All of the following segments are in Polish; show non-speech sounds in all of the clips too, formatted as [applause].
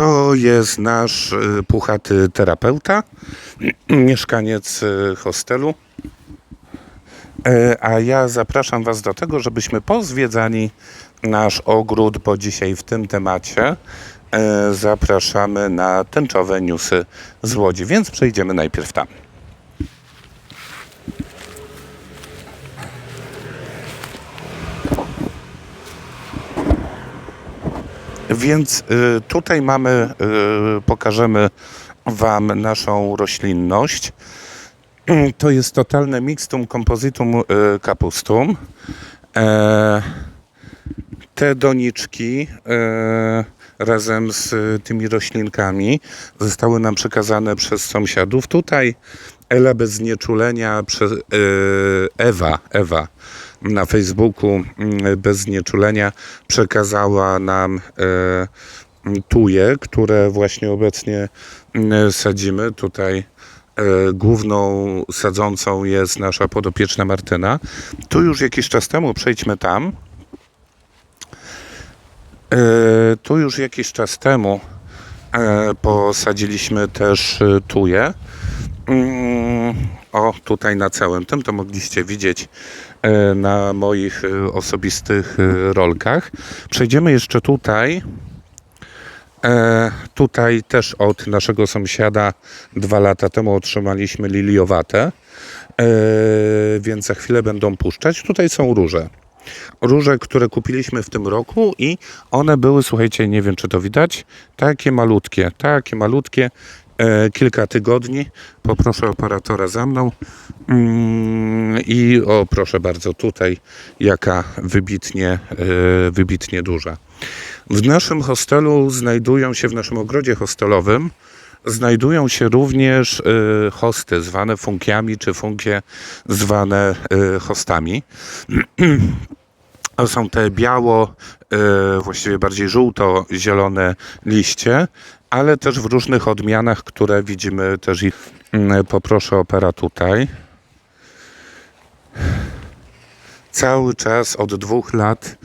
To jest nasz y, puchaty terapeuta, [clears throat] mieszkaniec y, hostelu. E, A ja zapraszam Was do tego, żebyśmy pozwiedzali nasz ogród, bo dzisiaj w tym temacie e, zapraszamy na tęczowe newsy z Łodzi, więc przejdziemy najpierw tam. Więc y, tutaj mamy, y, pokażemy Wam naszą roślinność. [clears throat] To jest totalne mixtum compositum y, capustum. E, te doniczki e, razem z y, tymi roślinkami zostały nam przekazane przez sąsiadów. Tutaj Ela bez znieczulenia, przez, Ewa, Ewa na Facebooku mm, bez znieczulenia przekazała nam e, tuje, które właśnie obecnie mm, sadzimy. Tutaj e, główną sadzącą jest nasza podopieczna Martyna. Tu już jakiś czas temu, przejdźmy tam. E, Tu już jakiś czas temu posadziliśmy też tuje. Mm, O, tutaj na całym tym to mogliście widzieć na moich e, osobistych e, rolkach. Przejdziemy jeszcze tutaj. E, Tutaj też od naszego sąsiada dwa lata temu otrzymaliśmy liliowate, e, więc za chwilę będą puszczać. Tutaj są róże. Róże, które kupiliśmy w tym roku i one były, słuchajcie, nie wiem czy to widać, takie malutkie, takie malutkie, e, kilka tygodni. Poproszę operatora za mną. Mm, I o, proszę bardzo, tutaj jaka wybitnie, e, wybitnie duża. W naszym hostelu znajdują się, w naszym ogrodzie hostelowym, znajdują się również e, hosty zwane funkiami, czy funkie zwane e, hostami. [clears throat] Są te biało, e, właściwie bardziej żółto-zielone liście, ale też w różnych odmianach, które widzimy też i Mm, poproszę opera tutaj. Cały czas od dwóch lat,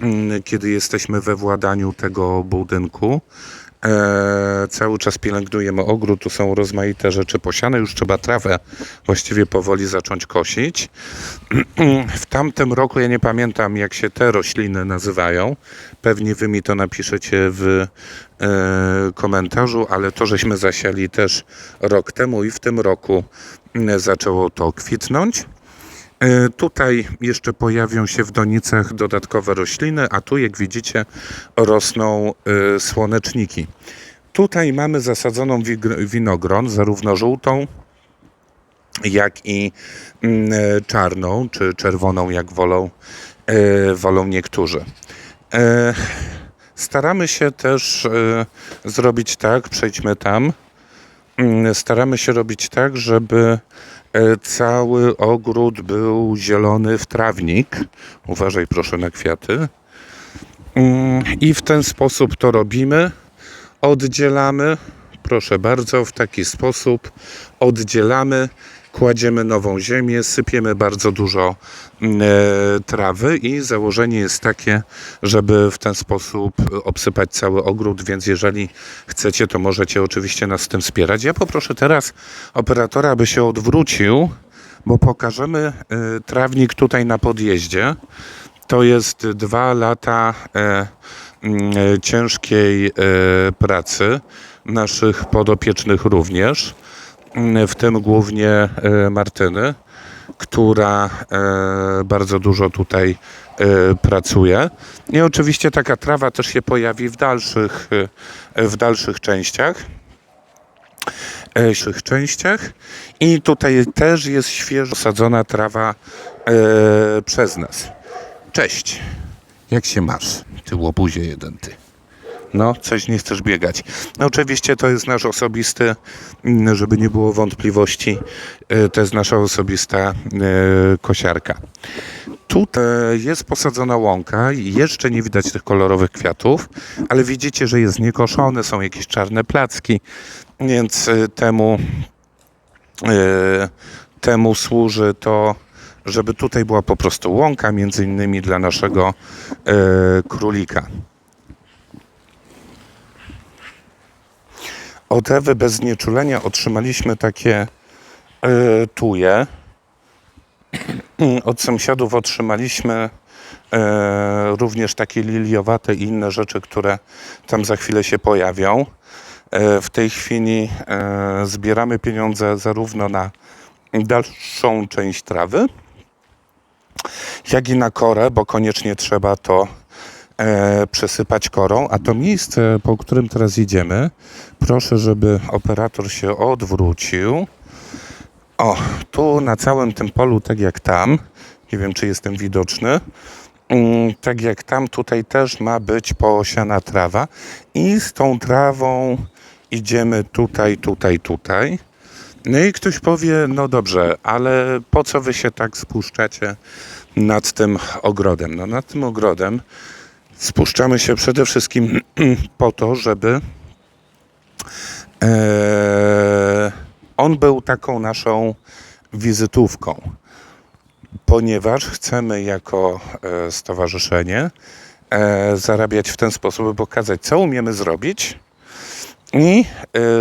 mm, kiedy jesteśmy we władaniu tego budynku, e, cały czas pielęgnujemy ogród. Tu są rozmaite rzeczy posiane. Już trzeba trawę właściwie powoli zacząć kosić. [clears throat] W tamtym roku, ja nie pamiętam jak się te rośliny nazywają. Pewnie wy mi to napiszecie w e, komentarzu, ale to żeśmy zasiali też rok temu i w tym roku mm, zaczęło to kwitnąć. E, Tutaj jeszcze pojawią się w donicach dodatkowe rośliny, a tu jak widzicie rosną e, słoneczniki. Tutaj mamy zasadzoną winogron, zarówno żółtą, jak i mm, e, czarną, czy czerwoną, jak wolą, wolą niektórzy. Staramy się też zrobić tak, przejdźmy tam, staramy się robić tak, żeby e, cały ogród był zielony w trawnik. Uważaj proszę na kwiaty. Mm, I w ten sposób to robimy. Oddzielamy, proszę bardzo, w taki sposób oddzielamy, kładziemy nową ziemię, sypiemy bardzo dużo mm, e, trawy i założenie jest takie, żeby w ten sposób obsypać cały ogród, więc jeżeli chcecie, to możecie oczywiście nas z tym wspierać. Ja poproszę teraz operatora, aby się odwrócił, bo pokażemy e, trawnik tutaj na podjeździe. To jest dwa lata e, mm, ciężkiej pracy naszych podopiecznych również, w tym głównie e, Martyny, która e, bardzo dużo tutaj e, pracuje. I oczywiście taka trawa też się pojawi w dalszych, w dalszych częściach częściach i tutaj też jest świeżo sadzona trawa przez nas. Cześć, jak się masz, ty łobuzie jeden ty? No, coś nie chcesz biegać. No, oczywiście to jest nasz osobisty, żeby nie było wątpliwości, e, to jest nasza osobista e, kosiarka. Tutaj jest posadzona łąka i jeszcze nie widać tych kolorowych kwiatów, ale widzicie, że jest niekoszone, są jakieś czarne placki, więc e, temu, e, temu służy to, żeby tutaj była po prostu łąka, między innymi dla naszego e, królika. Od Ewy bez znieczulenia otrzymaliśmy takie y, tuje. [clears throat] Od sąsiadów otrzymaliśmy e, również takie liliowate i inne rzeczy, które tam za chwilę się pojawią. E, w tej chwili zbieramy pieniądze zarówno na dalszą część trawy, jak i na korę, bo koniecznie trzeba to e, przesypać korą. A to miejsce, po którym teraz idziemy, proszę, żeby operator się odwrócił. O, tu na całym tym polu, tak jak tam, nie wiem czy jestem widoczny, mm, tak jak tam, tutaj też ma być poosiana trawa i z tą trawą idziemy tutaj, tutaj, tutaj. No i ktoś powie, no dobrze, ale po co wy się tak spuszczacie nad tym ogrodem? No nad tym ogrodem spuszczamy się przede wszystkim [clears throat] po to, żeby e, on był taką naszą wizytówką, ponieważ chcemy jako e, stowarzyszenie e, zarabiać w ten sposób, by pokazać, co umiemy zrobić i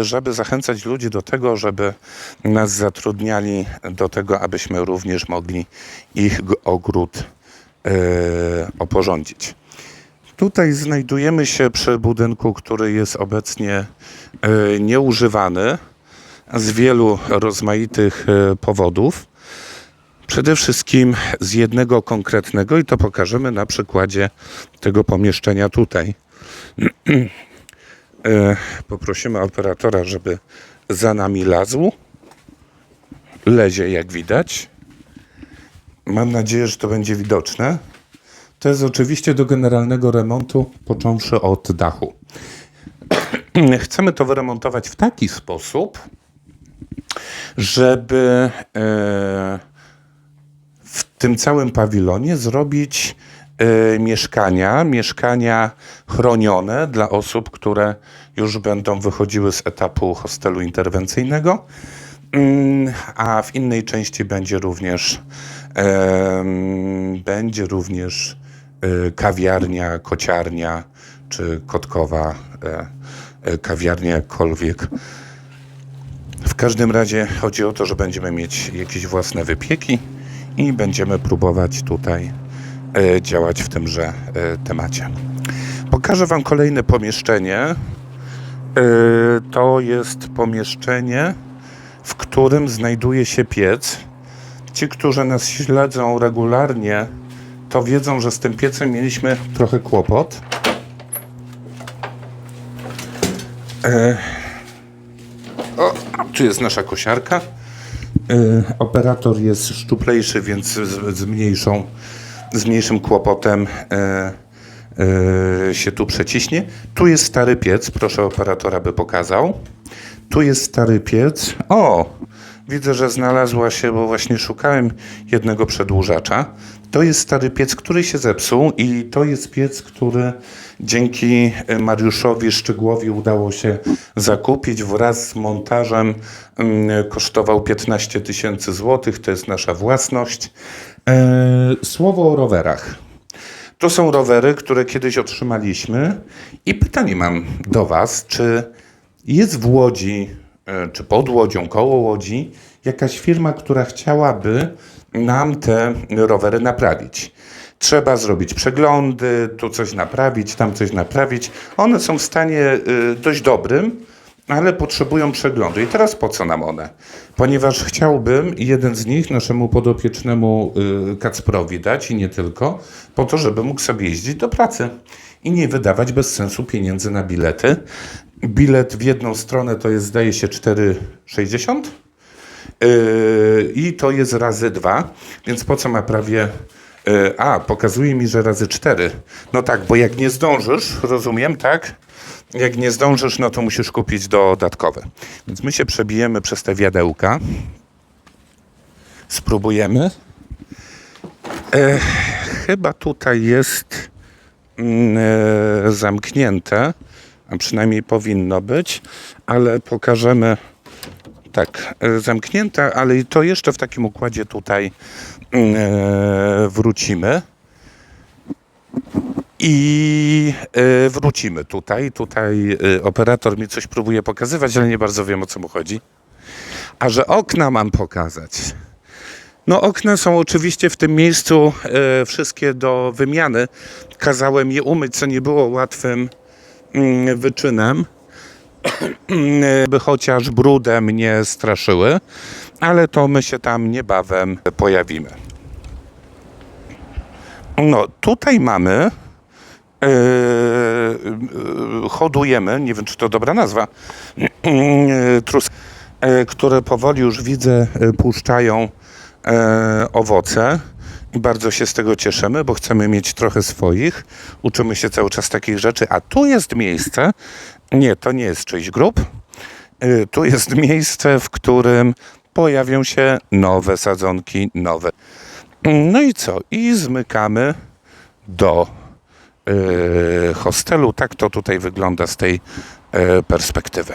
żeby zachęcać ludzi do tego, żeby nas zatrudniali do tego, abyśmy również mogli ich ogród oporządzić. Tutaj znajdujemy się przy budynku, który jest obecnie e, nieużywany z wielu rozmaitych e, powodów. Przede wszystkim z jednego konkretnego, i to pokażemy na przykładzie tego pomieszczenia tutaj. [clears throat] E, Poprosimy operatora, żeby za nami lazł. Lezie, jak widać. Mam nadzieję, że to będzie widoczne. To jest oczywiście do generalnego remontu, począwszy od dachu. [clears throat] Chcemy to wyremontować w taki sposób, żeby e, w tym całym pawilonie zrobić e, mieszkania, mieszkania chronione dla osób, które już będą wychodziły z etapu hostelu interwencyjnego. Mm, A w innej części będzie również będzie również kawiarnia, kociarnia czy kotkowa e, e, kawiarnia jakkolwiek. W każdym razie chodzi o to, że będziemy mieć jakieś własne wypieki i będziemy próbować tutaj e, działać w tymże temacie. Pokażę Wam kolejne pomieszczenie. To jest pomieszczenie, w którym znajduje się piec. Ci, którzy nas śledzą regularnie, to wiedzą, że z tym piecem mieliśmy trochę kłopot. O, tu jest nasza kosiarka. Y, operator jest szczuplejszy, więc z, z, mniejszą, z mniejszym kłopotem y, y, się tu przeciśnie. Tu jest stary piec, proszę operatora, by pokazał. Tu jest stary piec. O, widzę, że znalazła się, bo właśnie szukałem jednego przedłużacza. To jest stary piec, który się zepsuł i to jest piec, który dzięki e, Mariuszowi Szczygłowi udało się zakupić wraz z montażem. mm, Kosztował 15 tysięcy złotych, to jest nasza własność. E, Słowo o rowerach. To są rowery, które kiedyś otrzymaliśmy i pytanie mam do Was, czy jest w Łodzi, e, czy pod Łodzią, koło Łodzi, jakaś firma, która chciałaby nam te rowery naprawić. Trzeba zrobić przeglądy, tu coś naprawić, tam coś naprawić. One są w stanie y, dość dobrym, ale potrzebują przeglądu. I teraz po co nam one? Ponieważ chciałbym jeden z nich naszemu podopiecznemu y, Kacprowi dać i nie tylko, po to, żeby mógł sobie jeździć do pracy i nie wydawać bez sensu pieniędzy na bilety. Bilet w jedną stronę to jest zdaje się 4,60 Yy, i to jest razy dwa, więc po co ma prawie. yy, A, pokazuje mi, że razy cztery. No tak, bo jak nie zdążysz, rozumiem, tak? Jak nie zdążysz, no to musisz kupić dodatkowe. Więc my się przebijemy przez te wiadełka. Spróbujemy. E, chyba tutaj jest e, zamknięte, a przynajmniej powinno być, ale pokażemy. Tak, e, zamknięte, ale to jeszcze w takim układzie tutaj mm, e, wrócimy. I y, wrócimy tutaj. Tutaj operator mi coś próbuje pokazywać, ale nie bardzo wiem o co mu chodzi. A że okna mam pokazać. No okna są oczywiście w tym miejscu e, wszystkie do wymiany. Kazałem je umyć, co nie było łatwym mm, wyczynem, by chociaż brudem nie straszyły, ale to my się tam niebawem pojawimy. No tutaj mamy e, e, hodujemy, nie wiem czy to dobra nazwa, e, trus, e, które powoli już widzę e, puszczają e, owoce i bardzo się z tego cieszymy, bo chcemy mieć trochę swoich. Uczymy się cały czas takich rzeczy, a tu jest miejsce, nie, to nie jest czyjś grób, E, tu jest miejsce, w którym pojawią się nowe sadzonki, nowe. No i co? I zmykamy do e, hostelu. Tak to tutaj wygląda z tej e, perspektywy.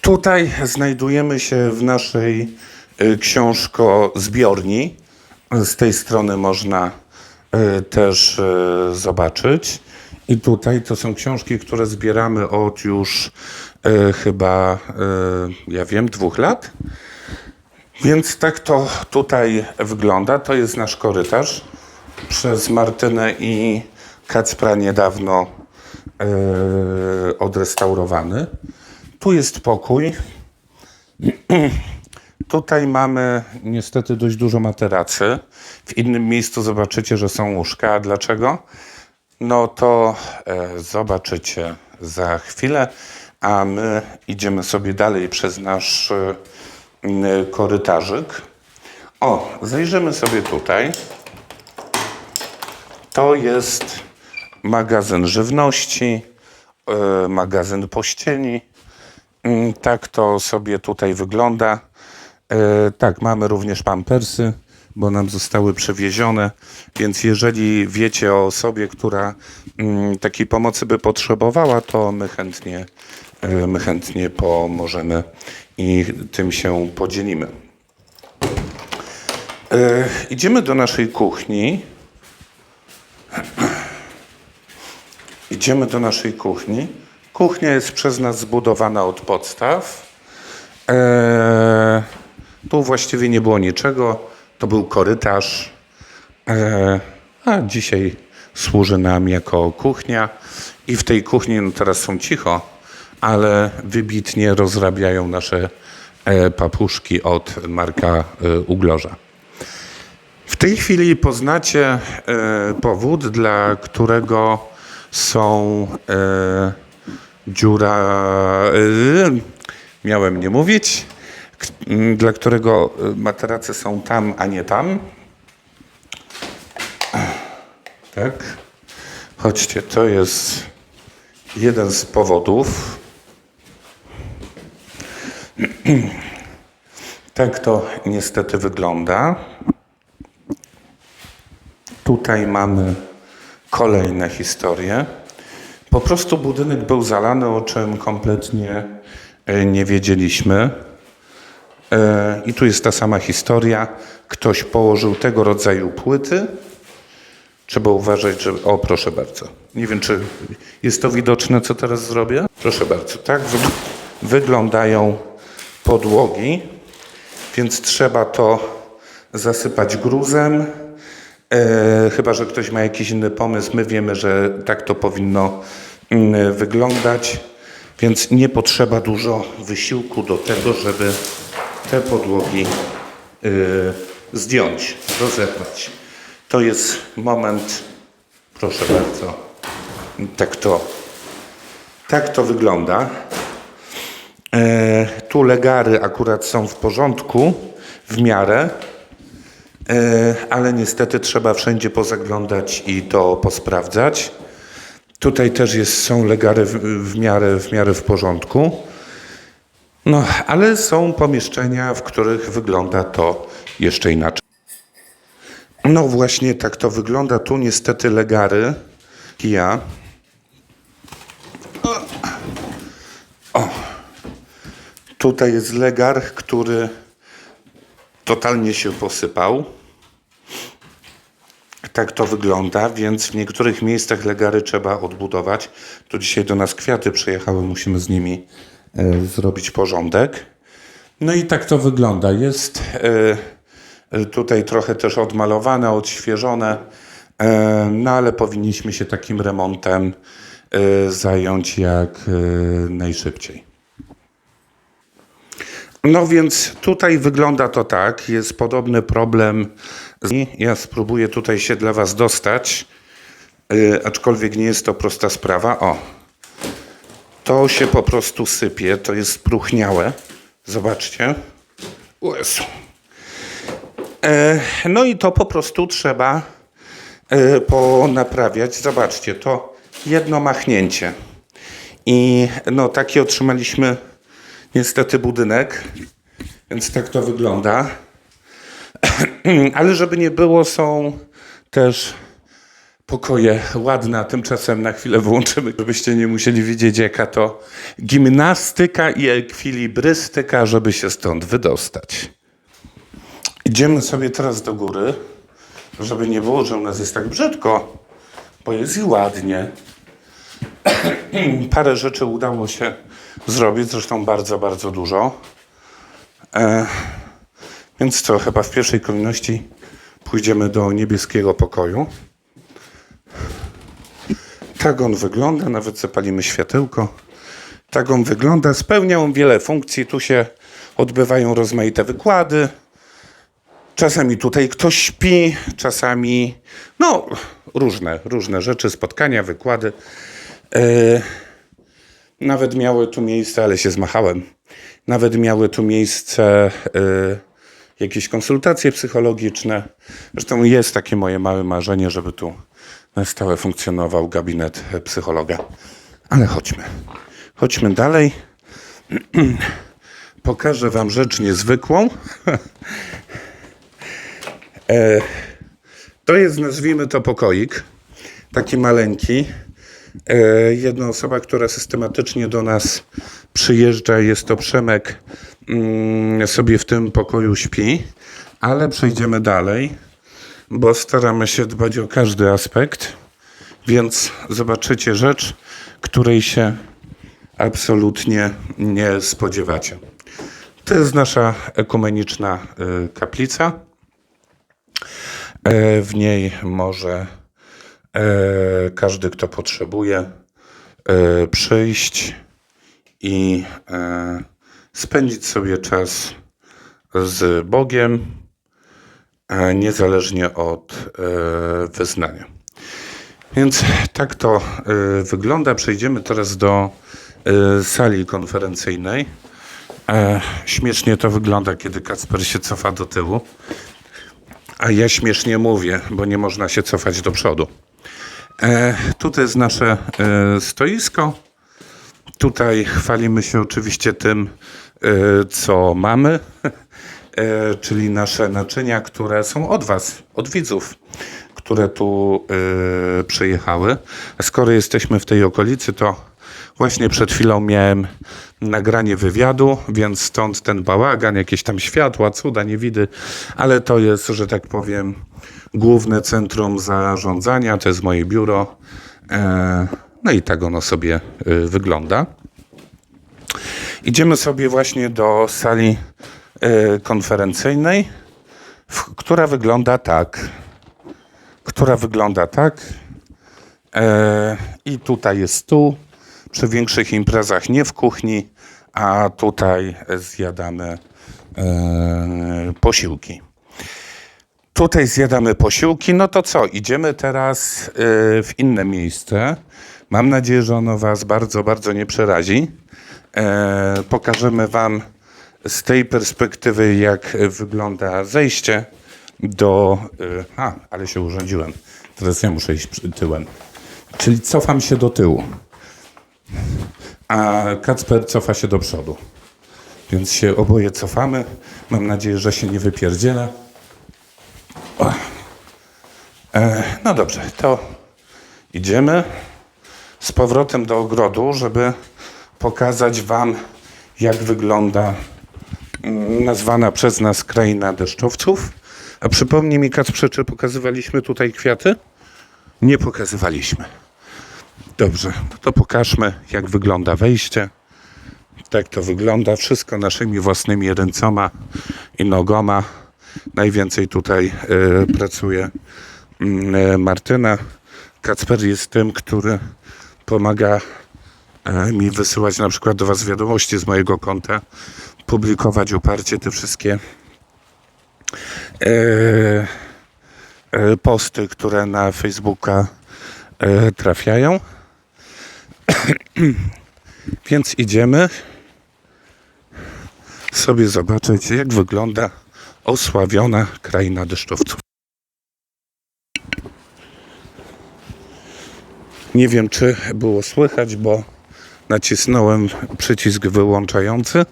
Tutaj znajdujemy się w naszej y, książkozbiorni. Z tej strony można y, też y, zobaczyć. I tutaj to są książki, które zbieramy od już y, chyba, y, ja wiem, dwóch lat. Więc tak to tutaj wygląda. To jest nasz korytarz. Przez Martynę i Kacpra niedawno odrestaurowany. Tu jest pokój. [clears throat] Tutaj mamy niestety dość dużo materacy. W innym miejscu zobaczycie, że są łóżka. A dlaczego? No to e, zobaczycie za chwilę, a my idziemy sobie dalej przez nasz e, korytarzyk. O, zajrzymy sobie tutaj. To jest magazyn żywności, e, magazyn pościeli. Mm, Tak to sobie tutaj wygląda. Tak, mamy również pampersy, bo nam zostały przewiezione, więc jeżeli wiecie o osobie, która mm, takiej pomocy by potrzebowała, to my chętnie, e, my chętnie pomożemy i tym się podzielimy. E, Idziemy do naszej kuchni. [clears throat] Idziemy do naszej kuchni. Kuchnia jest przez nas zbudowana od podstaw. Eee, tu właściwie nie było niczego. To był korytarz. Eee, a dzisiaj służy nam jako kuchnia. I w tej kuchni, no teraz są cicho, ale wybitnie rozrabiają nasze e, papuszki od Marka e, Uglorza. W tej chwili poznacie e, powód, dla którego są e, dziura. E, miałem nie mówić, dla którego e, materace są tam, a nie tam. Tak. Chodźcie, to jest jeden z powodów. Tak to niestety wygląda. Tutaj mamy kolejne historie. Po prostu budynek był zalany, o czym kompletnie e, nie wiedzieliśmy. E, I tu jest ta sama historia. Ktoś położył tego rodzaju płyty. Trzeba uważać, że. O, proszę bardzo. Nie wiem, czy jest to widoczne, co teraz zrobię. Proszę bardzo. Tak wyg- wyglądają podłogi, więc trzeba to zasypać gruzem. E, chyba, że ktoś ma jakiś inny pomysł. My wiemy, że tak to powinno mm, wyglądać, więc nie potrzeba dużo wysiłku do tego, żeby te podłogi y, zdjąć, rozebrać. To jest moment, proszę bardzo, tak to, tak to wygląda. E, tu legary akurat są w porządku, w miarę. E, ale niestety trzeba wszędzie pozaglądać i to posprawdzać. Tutaj też jest, są legary w, w, miarę, w miarę w porządku. No, ale są pomieszczenia, w których wygląda to jeszcze inaczej. No właśnie tak to wygląda. Tu niestety legary. Ja. O. Tutaj jest legar, który totalnie się posypał. tak to wygląda, więc w niektórych miejscach legary trzeba odbudować. Tu dzisiaj do nas kwiaty przyjechały, musimy z nimi zrobić porządek. No i tak to wygląda. Jest e, e, tutaj trochę też odmalowane, odświeżone, e, no ale powinniśmy się takim remontem e, zająć jak e, najszybciej. No więc tutaj wygląda to tak. Jest podobny problem. Ja spróbuję tutaj się dla Was dostać, aczkolwiek nie jest to prosta sprawa. O, to się po prostu sypie, to jest spróchniałe. Zobaczcie. Jezu. E, no i to po prostu trzeba e, ponaprawiać. Zobaczcie, to jedno machnięcie. I no taki otrzymaliśmy niestety budynek, więc tak to wygląda. [clears throat] Ale żeby nie było, są też pokoje ładne, a tymczasem na chwilę wyłączymy, żebyście nie musieli widzieć jaka to gimnastyka i ekwilibrystyka, żeby się stąd wydostać. Idziemy sobie teraz do góry, żeby nie było, że u nas jest tak brzydko, bo jest i ładnie. [clears throat] Parę rzeczy udało się zrobić, zresztą bardzo, bardzo dużo. E, więc co, chyba w pierwszej kolejności pójdziemy do niebieskiego pokoju. Tak on wygląda, nawet zapalimy światełko. Tak on wygląda, spełnia on wiele funkcji. Tu się odbywają rozmaite wykłady. Czasami tutaj ktoś śpi, czasami no różne, różne rzeczy, spotkania, wykłady. E, nawet miały tu miejsce, ale się zmachałem. Nawet miały tu miejsce y, jakieś konsultacje psychologiczne. Zresztą jest takie moje małe marzenie, żeby tu stałe funkcjonował gabinet psychologa. Ale chodźmy. Chodźmy dalej. [clears throat] Pokażę Wam rzecz niezwykłą. [laughs] e, to jest, nazwijmy to, pokoik. Taki maleńki. E, jedna osoba, która systematycznie do nas przyjeżdża, jest to Przemek, mm, sobie w tym pokoju śpi, ale przejdziemy dalej, bo staramy się dbać o każdy aspekt, więc zobaczycie rzecz, której się absolutnie nie spodziewacie. To jest nasza ekumeniczna y, kaplica. E, W niej może e, każdy, kto potrzebuje, e, przyjść i spędzić sobie czas z Bogiem, niezależnie od e, wyznania. Więc tak to e, wygląda. Przejdziemy teraz do e, sali konferencyjnej. E, Śmiesznie to wygląda, kiedy Kacper się cofa do tyłu. A ja śmiesznie mówię, bo nie można się cofać do przodu. E, tutaj jest nasze e, stoisko. Tutaj chwalimy się oczywiście tym, e, co mamy, e, [laughs] czyli nasze naczynia, które są od Was, od widzów, które tu e, przyjechały. Skoro jesteśmy w tej okolicy, to właśnie przed chwilą miałem nagranie wywiadu, więc stąd ten bałagan, jakieś tam światła, cuda, niewidy, ale to jest, że tak powiem, główne centrum zarządzania, to jest moje biuro. E, No i tak ono sobie e, wygląda. Idziemy sobie właśnie do sali e, konferencyjnej, w- która wygląda tak. Która wygląda tak. E, I tutaj jest stół. Przy większych imprezach nie w kuchni, a tutaj zjadamy e, posiłki. Tutaj zjadamy posiłki, no to co? Idziemy teraz y, w inne miejsce. Mam nadzieję, że ono Was bardzo, bardzo nie przerazi. E, pokażemy Wam z tej perspektywy, jak wygląda zejście do. Y, a, ale się urządziłem. Teraz ja muszę iść tyłem. Czyli cofam się do tyłu. A Kacper cofa się do przodu. Więc się oboje cofamy. Mam nadzieję, że się nie wypierdziela. E, No dobrze, to idziemy z powrotem do ogrodu, żeby pokazać Wam, jak wygląda nazwana przez nas kraina deszczowców. A przypomnij mi, Kacprze, czy pokazywaliśmy tutaj kwiaty? Nie pokazywaliśmy. Dobrze, to pokażmy, jak wygląda wejście. Tak to wygląda. Wszystko naszymi własnymi ręcoma i nogoma. Najwięcej tutaj e, pracuje e, Martyna. Kacper jest tym, który pomaga e, mi wysyłać na przykład do Was wiadomości z mojego konta, publikować uparcie te wszystkie e, e, posty, które na Facebooka e, trafiają. [clears throat] Więc idziemy sobie zobaczyć, jak wygląda osławiona kraina deszczowców. Nie wiem, czy było słychać, bo nacisnąłem przycisk wyłączający.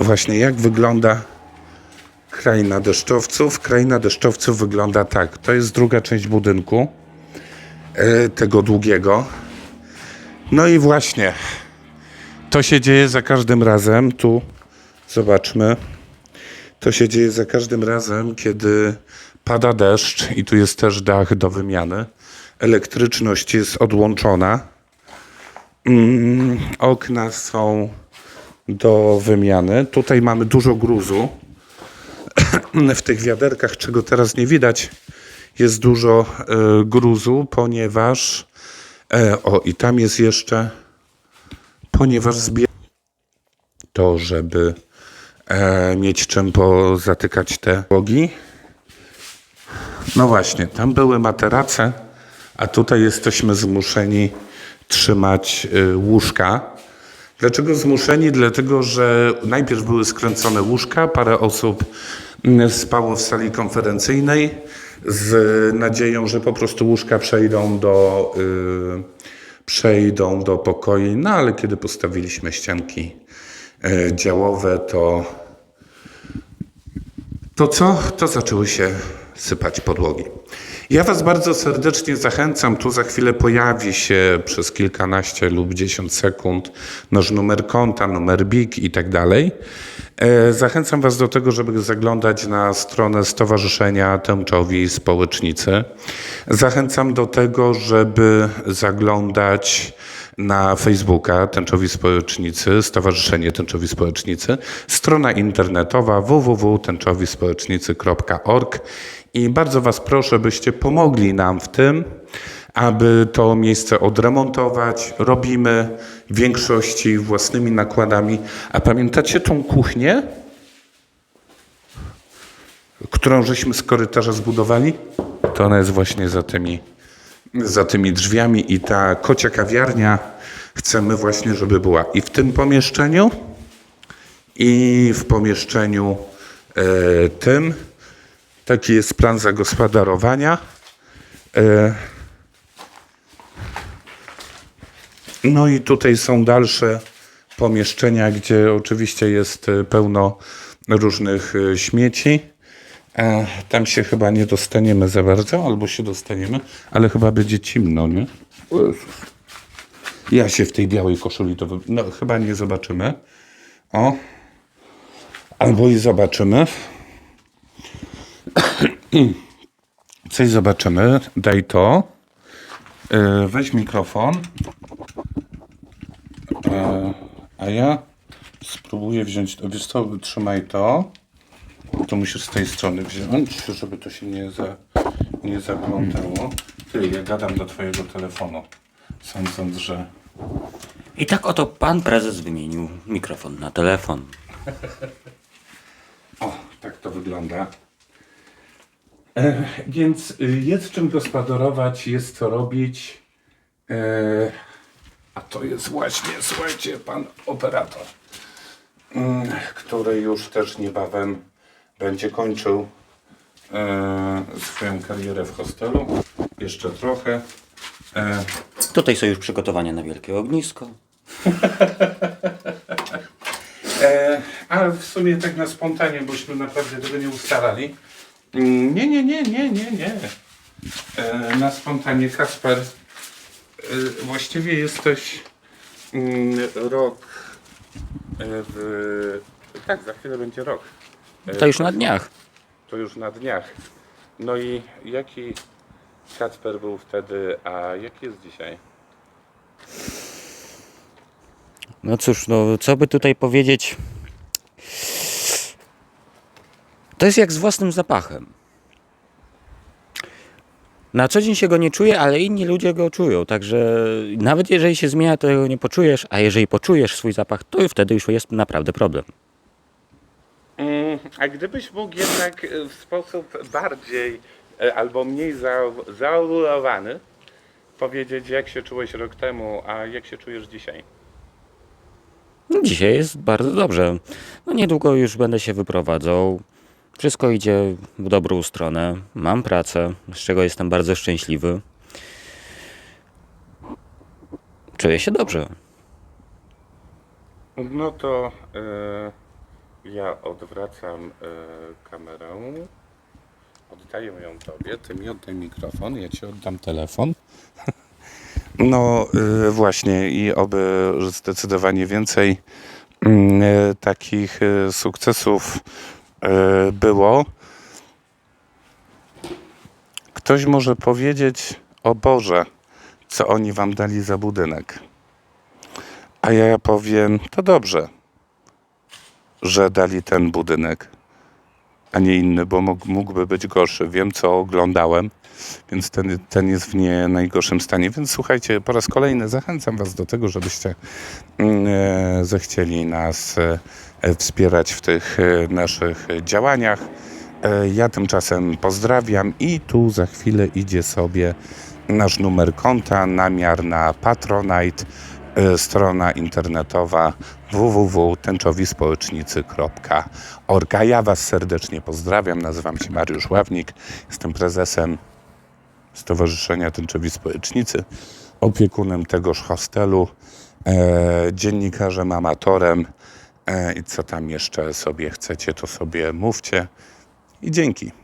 Właśnie jak wygląda kraina deszczowców. Kraina deszczowców wygląda tak. To jest druga część budynku, e, tego długiego. No i właśnie, to się dzieje za każdym razem. Tu zobaczmy. To się dzieje za każdym razem, kiedy pada deszcz i tu jest też dach do wymiany. Elektryczność jest odłączona. Mm, okna są do wymiany. Tutaj mamy dużo gruzu. [clears throat] W tych wiaderkach, czego teraz nie widać, jest dużo e, gruzu, ponieważ e, o i tam jest jeszcze ponieważ zbie to, żeby e, mieć czym pozatykać te bogi. No właśnie, tam były materace, a tutaj jesteśmy zmuszeni trzymać y, łóżka. Dlaczego zmuszeni? Dlatego, że najpierw były skręcone łóżka, parę osób mm, spało w sali konferencyjnej z nadzieją, że po prostu łóżka przejdą do, y, przejdą do pokoi. No ale kiedy postawiliśmy ścianki y, działowe, to to co? To zaczęły się sypać podłogi. Ja Was bardzo serdecznie zachęcam. Tu za chwilę pojawi się przez kilkanaście lub dziesiąt sekund nasz numer konta, numer BIK i tak dalej. E, Zachęcam Was do tego, żeby zaglądać na stronę Stowarzyszenia Tęczowi Społecznicy. Zachęcam do tego, żeby zaglądać na Facebooka Tęczowi Społecznicy, Stowarzyszenie Tęczowi Społecznicy, strona internetowa www.tęczowispołecznicy.org i bardzo Was proszę, byście pomogli nam w tym, aby to miejsce odremontować. Robimy w większości własnymi nakładami. A pamiętacie tą kuchnię, którą żeśmy z korytarza zbudowali? To ona jest właśnie za tymi za tymi drzwiami i ta kocia kawiarnia chcemy właśnie, żeby była i w tym pomieszczeniu, i w pomieszczeniu e, tym. Taki jest plan zagospodarowania. E, no i tutaj są dalsze pomieszczenia, gdzie oczywiście jest e, pełno różnych e, śmieci. Tam się chyba nie dostaniemy za bardzo, albo się dostaniemy, ale chyba będzie cimno, nie? Ja się w tej białej koszuli to... No, chyba nie zobaczymy. O. Albo i zobaczymy. Coś zobaczymy. Daj to. E, Weź mikrofon. E, A ja spróbuję wziąć... Wiesz co, trzymaj to. To musisz z tej strony wziąć, żeby to się nie, za, nie zaplątało. Ty, ja gadam do twojego telefonu, sądząc, że... I tak oto pan prezes wymienił mikrofon na telefon. [laughs] O, tak to wygląda. E, więc y, jest czym gospodarować, jest co robić. E, a to jest właśnie, słuchajcie, pan operator, mm, który już też niebawem będzie kończył e, swoją karierę w hostelu. Jeszcze trochę. E, Tutaj są już przygotowania na wielkie ognisko. [laughs] E, ale w sumie tak na spontanie, bośmy naprawdę tego nie ustalali. Nie, nie, nie, nie, nie, nie. E, na spontanie, Kasper, e, właściwie jesteś mm, rok e, w... Tak, za chwilę będzie rok. To już na dniach. to już na dniach. No i jaki Kacper był wtedy, a jaki jest dzisiaj? No cóż, no co by tutaj powiedzieć? To jest jak z własnym zapachem. Na co dzień się go nie czuje, ale inni ludzie go czują. Także nawet jeżeli się zmienia, to go nie poczujesz, a jeżeli poczujesz swój zapach, to wtedy już jest naprawdę problem. Mm, A gdybyś mógł jednak e, w sposób bardziej e, albo mniej za- zaurowany powiedzieć, jak się czułeś rok temu, a jak się czujesz dzisiaj? Dzisiaj jest bardzo dobrze. No niedługo już będę się wyprowadzał. Wszystko idzie w dobrą stronę. Mam pracę, z czego jestem bardzo szczęśliwy. Czuję się dobrze. No to e, ja odwracam e, kamerę. Oddaję ją tobie. Ty mi oddaj mikrofon, ja ci oddam telefon. [laughs] No e, właśnie i oby zdecydowanie więcej e, takich e, sukcesów było. Ktoś może powiedzieć, o Boże, co oni wam dali za budynek. A ja powiem, to dobrze, że dali ten budynek, a nie inny, bo mógł, mógłby być gorszy. Wiem, co oglądałem, więc ten, ten jest w nie najgorszym stanie. Więc słuchajcie, po raz kolejny zachęcam Was do tego, żebyście mm, e, zechcieli nas e, e, wspierać w tych naszych działaniach. Ja tymczasem pozdrawiam i tu za chwilę idzie sobie nasz numer konta, namiar na Patronite, strona internetowa www.tęczowispołecznicy.org. Ja Was serdecznie pozdrawiam, nazywam się Mariusz Ławnik, jestem prezesem Stowarzyszenia Tęczowi Społecznicy, opiekunem tegoż hostelu, e, dziennikarzem, amatorem e, i co tam jeszcze sobie chcecie, to sobie mówcie i dzięki.